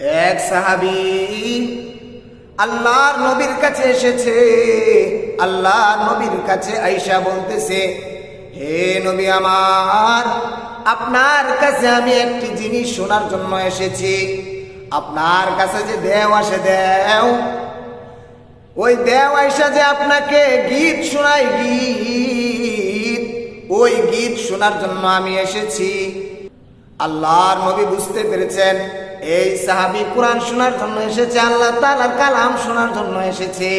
এক সাহাবি আল্লাহর নবীর কাছে এসেছে। আল্লাহ নবীর কাছে আইসা বলতেছে, হে নবী আমার, আপনার কাছে আমি একটি জিনিস শোনার জন্য এসেছি। আপনার কাছে যে দেও আসে, দেও। ওই দেও আইসা যে আপনাকে গীত শোনায়, গীত, ওই গীত শোনার জন্য আমি এসেছি। আল্লাহর নবী বুঝতে পেরেছেন এই সাহাবি কোরআন শোনার জন্য এসেছে, আল্লাহ তালার কালাম শোনার জন্য এসেছে।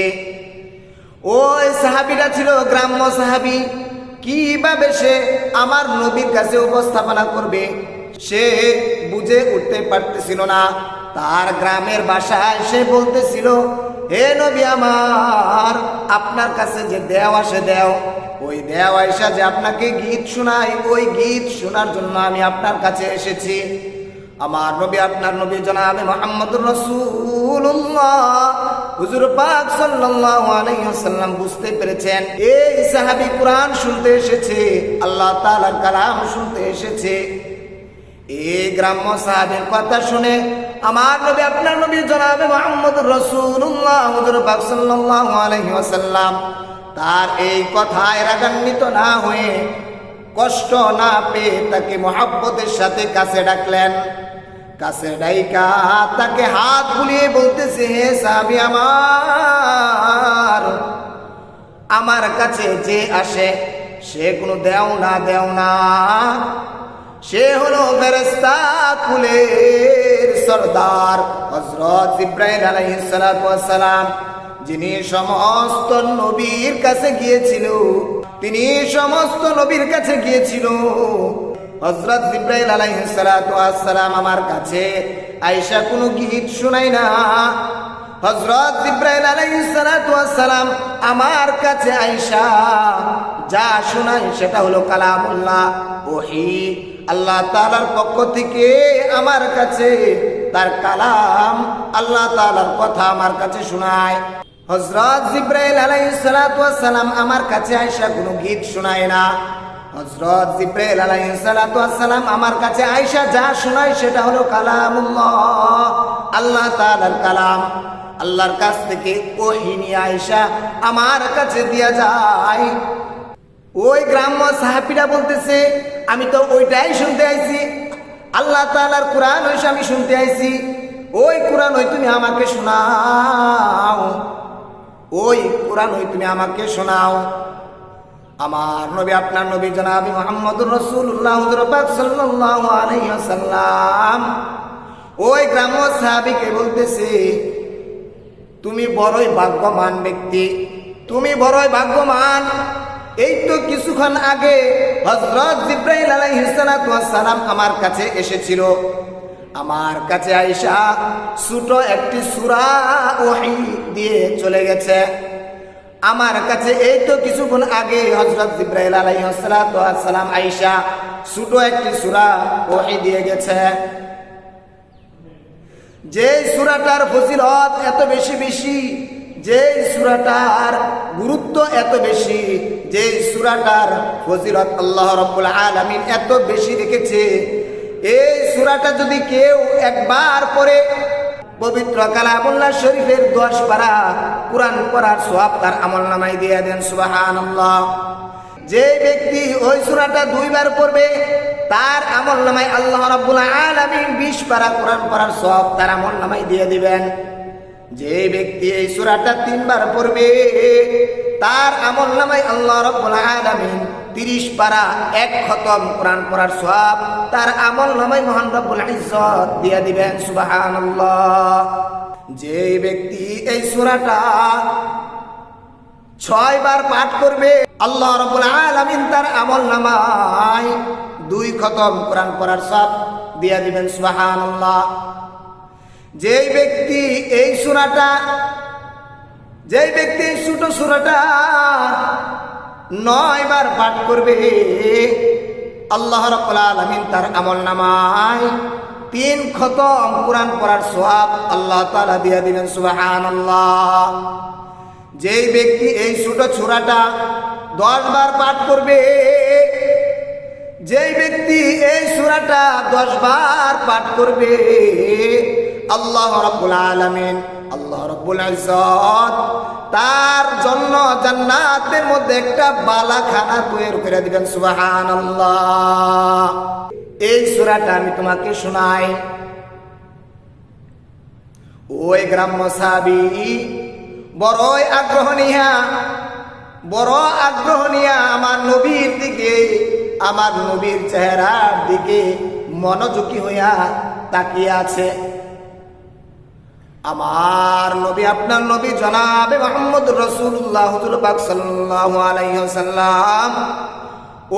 ওই সাহাবিটা ছিল গ্রাম্য সাহাবি। কীভাবে সে আমার নবীর কাছে উপস্থাপনা করবে, সে বুঝে উঠতে পারতেছিল না। তার গ্রামের বাসায় সে বলতেছিল, হে নবী আমার, আপনার কাছে যে দেও আসে দেও। ওই দেও আয়সা যে আপনাকে গীত শোনায় ওই গীত শোনার জন্য আমি আপনার কাছে এসেছি। আমার নবী, আপনার নবী জনাবে মোহাম্মদ রসুল্লাহ হুজুর পাক সাল্লাল্লাহু আলাইহি ওয়াসাল্লাম বুঝতে পেরেছেন, এই সাহাবী কোরআন শুনতে এসেছে, আল্লাহ তাআলার কালাম শুনতে এসেছে। এই গ্রাম্য সাহাবের কথা শুনে আমার নবী, আপনার নবী জনাবে মোহাম্মদ রসুল্লাহ হুজুর পাক সাল্লাল্লাহু আলাইহি ওয়াসাল্লাম। তার এই কথায় রাগান্বিত না হয়ে কষ্ট না পেয়ে তাকে মহাব্বতের সাথে কাছে ডাকলেন। কাছে ডাইকা তাকে হাত বুলিয়ে বলতেছে, হে সাহাবি আমার আমার কাছে যে আসে, সে কোনো দেও না দেও না। সে হলো ফেরেস্তা কুলের সর্দার হজরত ইব্রাহিম আলাইহিস সালাম। যিনি সমস্ত নবীর কাছে গিয়েছিল, তিনি সমস্ত নবীর কাছে গিয়েছিল। হজরত আলাইহিস সালাম আমার কাছে আয়েশা কোনো গীত শোনাই না। হজরত আলাইহিস সালাম আমার কাছে আয়েশা যা শোনাই সেটা হলো কালামুল্লাহ, ওহি। আল্লাহ তাআলার পক্ষ থেকে আমার কাছে তার কালাম আল্লাহ তাআলার কথা আমার কাছে শোনায়। হজরত জিব্রাইল সালাম আমার কাছে আয়েশা কোনো গীত শোনায় না। হজরত জিব্রাইল আলাইহিস সালাম আমার কাছে আয়েশা যা শোনায় সেটা হলো কালামুল্লাহ। আল্লাহ তাআলার কালাম। আল্লাহর কাছ থেকে ওহিনী আয়েশা আমার কাছে দিয়া যায়। ওই গ্রাম্য সাহাবিরা বলতেছে, আমি তো ওইটাই শুনতে আইছি। আল্লাহ তাআলার কোরআন হইছে আমি শুনতে আইছি। ওই কোরআন ওই তুমি আমাকে শোনাও। ওই কোরআন ওই তুমি আমাকে শোনাও। আমার নবী, আপনার নবী জনাবি মোহাম্মদুর রসুল্লাহ সাল্লাল্লাহু আলাইহি ওয়াসাল্লাম। ওই গ্রাম্য সাহাবিকে বলতেছে, তুমি বড়ই ভাগ্যমান ব্যক্তি, তুমি বড়ই ভাগ্যমান এই তো কিছুক্ষণ আগে হজরত জিব্রাইল আলাইহিসসালাম আমার কাছে এসেছিল। আমার কাছে আইসা ছোট একটি সুরা ওহি দিয়ে চলে গেছে। আমার কাছে এই তো কিছুক্ষণ আগে হজরত জিব্রাইল আলাইহিসসালাম আইসা ছোট একটি সুরা ওহি দিয়ে গেছে। যে সুরাটার ফজিলত এত বেশি বেশি যে সুরাটার গুরুত্ব এত বেশি যে সুরাটার ফজিলত আল্লাহ রব্বুল আলমিন এত বেশি রেখেছে, এই সুরাটা যদি কেউ একবার পরে পবিত্র কালামুল্লাহ শরীফের দশ পারা কোরআন পড়ার সোয়াব তার আমল নামাই দিয়ে দেন সুবাহান যে ব্যক্তি ওই সুরাটা দুইবার পড়বে, তার আমল নামাই আল্লাহ আলামিন 20 পারা কোরআন পড়ার সব তার আমল নামাই দিয়ে দিবেন। যে ব্যক্তি এই সুরাটা তিনবার পড়বে, তার আমল নামাই আল্লাহ রাব্বুল আলামিন 30 পারা এক খতম কোরআন পড়ার সব তার আমল নামাই মহান রব্বুল ইজ্জত দিয়ে দিবেন, সুবহানাল্লাহ। যে ব্যক্তি এই সূরাটা ছয় বার পাঠ করবে, আল্লাহ রবুল আলমিন তার আমল নামায় দুই খতম কোরআন পড়ার সব দিয়া দিবেন সুবাহান আল্লাহ যেই ব্যক্তি এই সুরাটা, যেই ব্যক্তি এই ছোট সুরাটা নয় বার পাঠ করবে, আল্লাহ রবুল আলমিন তার আমল নামায় তিন খতম কোরআন পড়ার সোহাব আল্লাহ তালা দিয়া দিবেন সুবাহান আল্লাহ যেই ব্যক্তি এই ছোট ছোড়াটা দশ বার পাঠ করবে, যেই ব্যক্তি এই সুরাটা দশ বার পাঠ করবে, আল্লাহ রাবুল আলামিন আল্লাহ রাব্বুল ইজ্জত তার জন্য জান্নাতের মধ্যে একটা বালাখানা তৈরি করে দিবেন, সুবহানাল্লাহ। এই সূরাটা আমি তোমাকে শোনাই। ওই গ্রাম্য সাবি বড়ই আগ্রহ নিয়া, বড় আগ্রহ নিয়া আমার নবীর দিকে, আমার নবীর চেহারার দিকে মনোযোগী হইয়া তাকিয়ে আছে। আমার নবী আপনার নবী জনাবে মোহাম্মদ রসুল্লাহ হুজুর পাক সাল্লাল্লাহু আলাইহি ওয়াসাল্লাম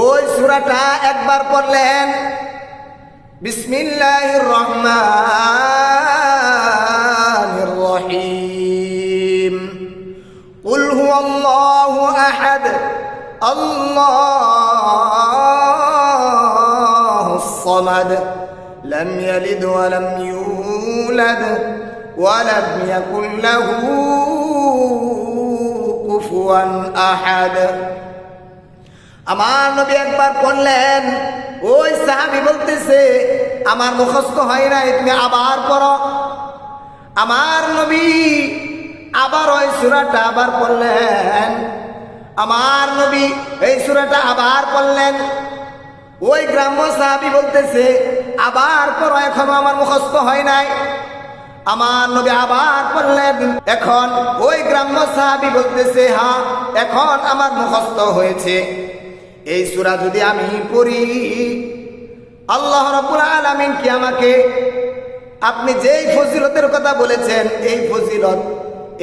ওই সূরাটা একবার পড়লেন বিসমিল্লাহির রহমানির রহিম قل هو الله احد الله الصمد لم يلد ولم يولد ولم يكن له كفوا احد আমার নবী একবার পড়লেন ওই সাহাবি বলতেছে আমার মুখস্থ হয় নাই তুমি আবার পড়ো আমার নবী আবার ওই সুরাটা আবার পড়লেন আমার নবী এই সুরাটা আবার পড়লেন ওই গ্রাম্য সাহাবি বলতেছে আবার পড়ো এখনো আমার মুখস্থ হয় নাই আমার নবী আবার পড়লেন এখন ওই গ্রাম্য সাহাবি বলতেছে হ্যাঁ এখন আমার মুখস্থ হয়েছে। এই সুরা যদি আমি পড়ি, আল্লাহ রাব্বুল আলামিন কি আমাকে, আপনি যেই ফজিলতের কথা বলেছেন, এই ফজিলত,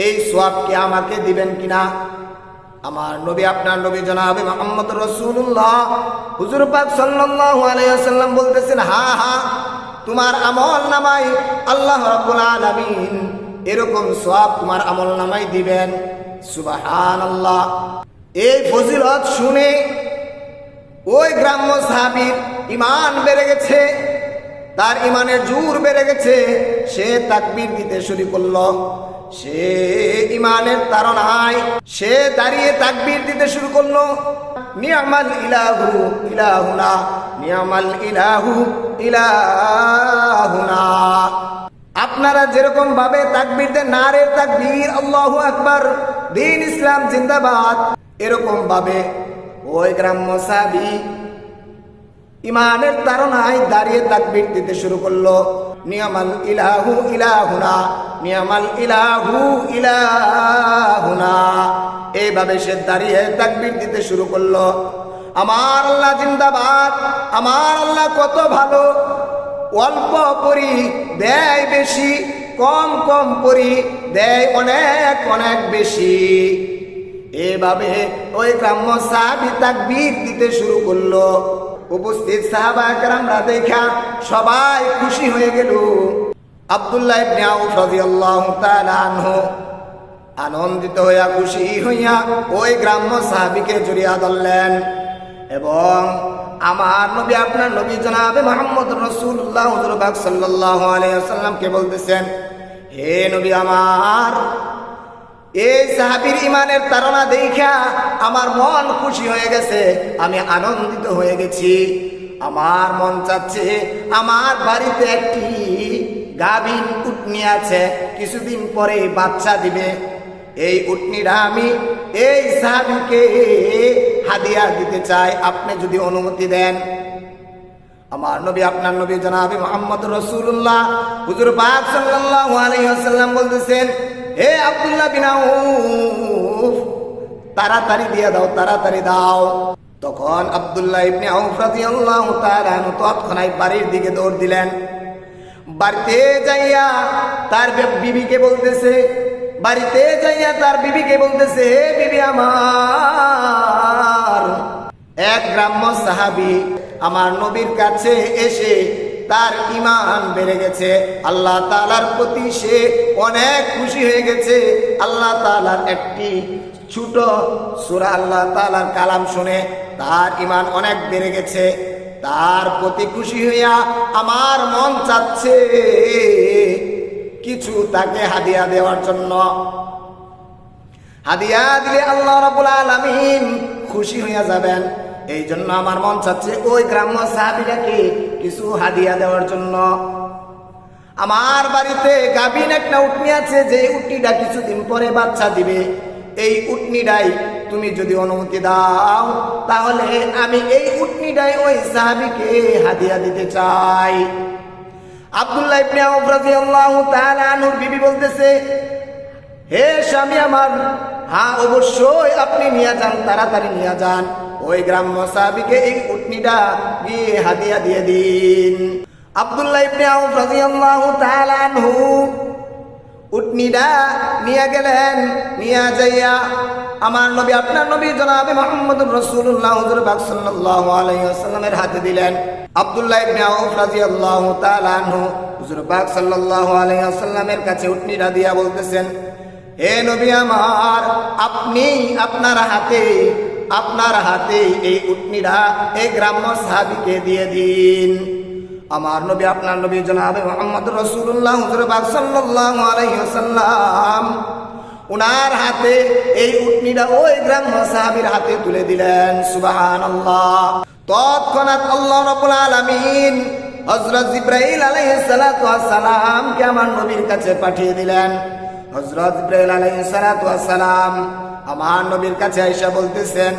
এই সোয়াব কি আমাকে দিবেন কিনা? আমার নবী, আপনার নবী জনাবে মোহাম্মদ রসুল্লাহ হুজুর পাক সাল্লাল্লাহু আলাইহি ওয়াসাল্লাম বলতেছেন হা হা তোমার আমল নামাই আল্লাহ রাব্বুল আলামিন এরকম সব তোমার আমল নামাই দিবেন। সুবাহান আল্লাহ এই ফজিলত শুনে ওই গ্রাম্য সাহাবীর ইমান বেড়ে গেছে, তার ইমানের জোর বেড়ে গেছে, সে তাকবির দিতে শুরু করল। সে ইমানের তারনায় সে দাঁড়িয়ে তাকবির দিতে শুরু করল। নিয়ামাল ইলাহু ইলাহুনা, নিয়ামাল ইলাহু ইলাহুনা। আপনারা যেরকম ভাবে তাকবীর দেন নারে তাকবির, আল্লাহু আকবার, দিন ইসলাম জিন্দাবাদ, এরকম ভাবে। ওই গ্রাম্য সাবি ইমানের তারনায় দাঁড়িয়ে তাকবীর দিতে শুরু করল। নিয়ামাল ইলাহু ইলাহুনা, নিয়ামাল ইলাহু ইলাহুনা। এইভাবে সে দাঁড়িয়ে তাকবীর দিতে শুরু করল। আমার আল্লাহ জিন্দাবাদ, আমার আল্লাহ কত ভালো। অল্প পরি দেয় বেশি, কম কম পরি দেয় অনেক অনেক বেশি। এভাবে ওই গ্রাম্য সাহাবি তাকবীর দিতে শুরু করল। উপস্থিত সাহাবা একরামরা দেখা সবাই খুশি হয়ে গেল। আব্দুল্লাহ ইবনে আউফ রাদিয়াল্লাহু তাআলা আনহু আনন্দিত হইয়া খুশি হইয়া ওই গ্রাম্য সাহাবিকে জড়িয়া ধরলেন এবং আমার নবী, আপনার নবী জনাবে মোহাম্মদ রসুল্লাহ হুজুরবাগ সাল্লাল্লাহু আলাইহি ওয়াসাল্লামকে বলতেছেন, হে নবী আমার এই সাহাবির ইমানের তারা দেখা আমার মন খুশি হয়ে গেছে, আমি আনন্দিত হয়ে গেছি। আমার মন চাচ্ছে আমার বাড়িতে একটি গাভীর উটনি আছে, কিছুদিন পরে বাচ্চা দিবে। এই উটনিটা আমি এই সাহাবিকে হাদিয়া দিতে চাই, আপনি যদি অনুমতি দেন। আমার নবী, আপনার নবী জনাবি মোহাম্মদ রসুল্লাহ হুজুর আলাইহি ওয়াসাল্লাম বলতেছেন হে আব্দুল্লাহ বিন আউফ, তাড়াতাড়ি দিয়ে দাও, তাড়াতাড়ি দাও। তখন আব্দুল্লাহ ইবনে আউফ রাদিয়াল্লাহু তাআলা তৎক্ষণাৎ বাড়ির দিকে দৌড় দিলেন। বাড়িতে যাইয়া তার বিবিকে বলতেছে, বাড়িতে যাইয়া তার বিবিকে বলতেছে, হে বিবি আমার, এক গ্রাম্য সাহাবি আমার নবীর কাছে এসে তার ইমান বেড়ে গেছে। আল্লাহ তালার প্রতি সে অনেক খুশি হয়ে গেছে। আল্লাহ তালার একটি ছোট সুরা আল্লাহ তালার কালাম শুনে তার ইমান অনেক বেড়ে গেছে। তার প্রতি খুশি হইয়া আমার মন চাচ্ছে কিছু তাকে হাদিয়া দেওয়ার জন্য। হাদিয়া দিলে আল্লাহ রাবুল আলমিন খুশি হইয়া যাবেন। এই জন্য আমার মন চাচ্ছে ওই গ্রাম্য সাহাবিটাকে কিছু হাদিয়া দেওয়ার জন্য। আমার বাড়িতে গাভিন একটা উটনি আছে, যে উটনিটা কিছুদিন পরে বাচ্চা দিবে। এই উটনিটাই তুমি যদি অনুমতি দাও, তাহলে আমি এই উটনিটাই ওই সাহাবিকে হাদিয়া দিতে চাই। আব্দুল্লাহ ইবনে আউফ রাদিয়াল্লাহু তাআলা আনহুর বিবি বলতেছে, হে স্বামী আমার হ্যাঁ অবশ্যই আপনি নিয়ে যান, তাড়াতাড়ি নিয়ে যান। ওই গ্রাম্য সাহাবিকে এই উটনিটা গিয়ে হাতিয়া দিয়ে দিন। আব্দুল্লাহ ইবনে আউফ রাদিয়াল্লাহু তাআলা আনহু উটনিটা নিয়ে গেলেন, নিয়ে যাইয়া আমার নবী, আপনার নবী জনাবে মোহাম্মদুর রাসূলুল্লাহ, হুজুর পাক সাল্লাল্লাহু আলাইহি ওয়াসাল্লামের হাতে দিলেন। আব্দুল্লাহ ইবনে আউফ রাদিয়াল্লাহু তাআলা আনহু হুজুর পাক সাল্লাল্লাহু আলাইহি ওয়াসাল্লামের কাছে উটনিটা দিয়া বলতেছেন, হে নবী আমার, আপনি আপনার হাতে আপনার হাতে এই উটনিটা এই গ্রাম্য সাহাবিকে দিয়ে দিন। আমার নবী, আপনার নবী জনাবে মোহাম্মদ রসুল্লাহ সাল্লাল্লাহু আলাইহি উনার হাতে এই উটনিটা ওই গ্রাম্য সাহাবীর হাতে তুলে দিলেন। সুবাহান আল্লাহ তৎক্ষণাৎ আল্লাহ রাব্বুল আলামিন হজরত জিব্রাইল আলাইহিস সালাতু ওয়াস সালাম কে আমার নবীর কাছে পাঠিয়ে দিলেন। হজরত জিব্রাইল আলাইহিস সালাতু ওয়াস সালাম আমার নবীর কাছে আইসা বলতেছেন,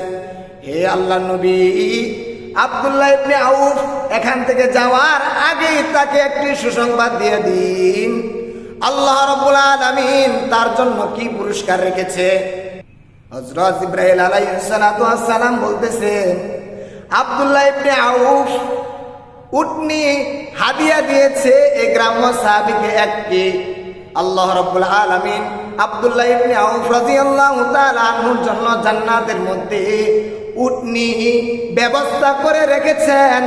হে আল্লাহ নবী, আব্দুল্লাহ ইবনে আউফ, এখান থেকে যাওয়ার আগেই তাকে একটি সুসংবাদ দিয়ে দিন। আল্লাহ রাব্বুল আলামিন তার জন্য কি পুরস্কার রেখেছে? হযরত ইব্রাহিম সালাম বলতেছেন, আব্দুল্লাহ ইবনে আউফ, উটনি হাদিয়া দিয়েছে এই গ্রাম্য সাহাবীকে একটি। আল্লাহ রাব্বুল আলামিন আব্দুল্লাহ ইবনে আউফ রাদিয়াল্লাহু তাআলা আনহুর জন্য জান্নাতের মধ্যে উটনি ব্যবস্থা করে রেখেছেন।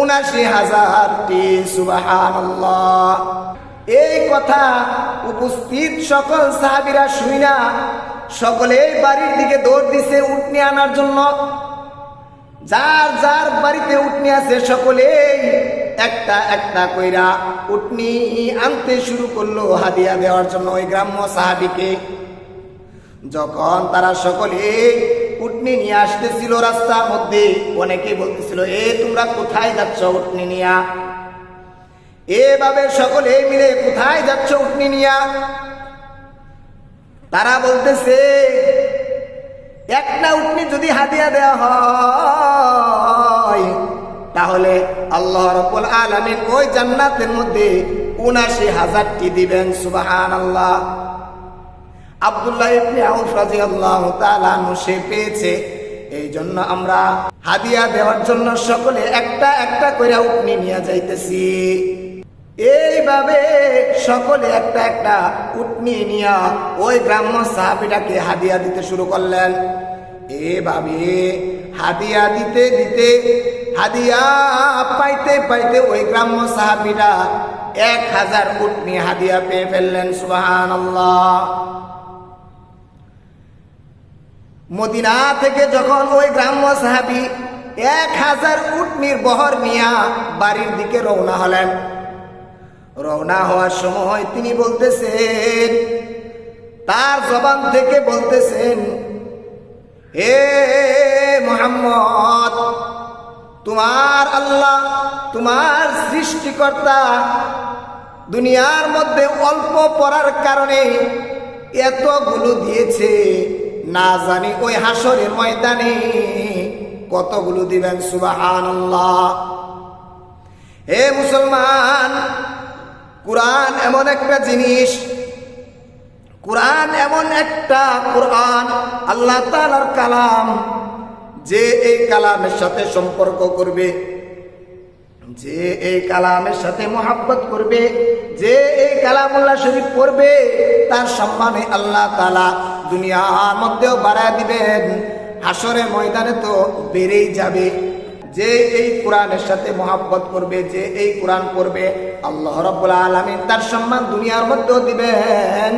উনাশি হাজারটি, সুবহানাল্লাহ। এই কথা উপস্থিত সকল সাহাবীরা শুইনা সকলেই বাড়ির দিকে দৌড় দিছে উটনি আনার জন্য। যার যার বাড়িতে উটনি আছে, সকলেই একটা একটা কইরা উটনি আনতে শুরু করল হাদিয়া দেওয়ার জন্য ওই গ্রাম্য সাহাবিকে। যখন তারা সকলে উটনি নিয়ে আসতেছিল রাস্তার মধ্যে, অনেকে বলতেছিল, এ, তোমরা কোথায় যাচ্ছ উটনি নিয়া? এভাবে সকলে মিলে, কোথায় যাচ্ছ উটনি নিয়া? তারা বলতেছে, একটা উটনি যদি হাতিয়া দেওয়া হয় তাহলে আল্লাহ রব্বুল আলামিন ওই জান্নাতের মধ্যে উনাশি হাজারটি দিবেন সুবাহান আল্লাহ আব্দুল্লাহ ইবনে আউফ রাদিয়াল্লাহু তাআলা সে পেয়েছে। এই জন্য আমরা হাদিয়া দেওয়ার জন্য সকলে একটা একটা করে উটনি নিয়ে যাইতেছি। এইভাবে সকলে একটা একটা উটনি নিয়া ওই গ্রাম্য সাহাবিটাকে হাদিয়া দিতে শুরু করলেন। এভাবে হাদিয়া দিতে দিতে হাদিয়া পাইতে পাইতে ওই গ্রাম্য সাহাবিরা এক হাজার উটনি হাদিয়া পেয়ে ফেললেন সুবাহান মদিনা থেকে যখন ওই গ্রাম্য সাহাবি এক হাজার উটনির বহর নিয়া বাড়ির দিকে রওনা হলেন, রওনা হওয়ার সময় তিনি বলতেছেন, তার জবান থেকে বলতেছেন হে মোহাম্মদ তোমার আল্লাহ, তোমার সৃষ্টিকর্তা দুনিয়ার মধ্যে অল্প পড়ার কারণে এতগুলো দিয়েছে। না জানি ওই হাসরের ময়দানে কতগুলো দিবেন সুবাহান হে মুসলমান, কোরআন এমন একটা জিনিস, কোরআন এমন একটা কোরআন, আল্লাহ তালার কালাম যে এই কালামের সাথে সম্পর্ক করবে, যে এই কালামের সাথে মোহাব্বত করবে, যে এই কালামুল্লাহ শরীফ পড়বে, তার সম্মানে আল্লাহ তালা দুনিয়ার মধ্যেও বাড়ায় দিবেন। হাসরে ময়দানে তো বেড়েই যাবে। যে এই কোরআনের সাথে মোহাব্বত করবে, যে এই কোরআন পড়বে, আল্লাহ রব্বুল আলমিন তার সম্মান দুনিয়ার মধ্যেও দিবেন,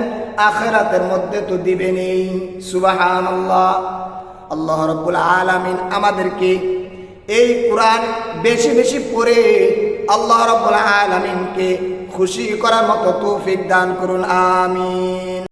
আখেরাতের মধ্যে তো দিবেনই। সুবাহান আল্লাহ আল্লাহ রব্বুল আলমিন আমাদেরকে এই কোরআন বেশি বেশি পড়ে আল্লাহ রব্বুল আলমিনকে খুশি করার মতো তৌফিক দান করুন, আমিন।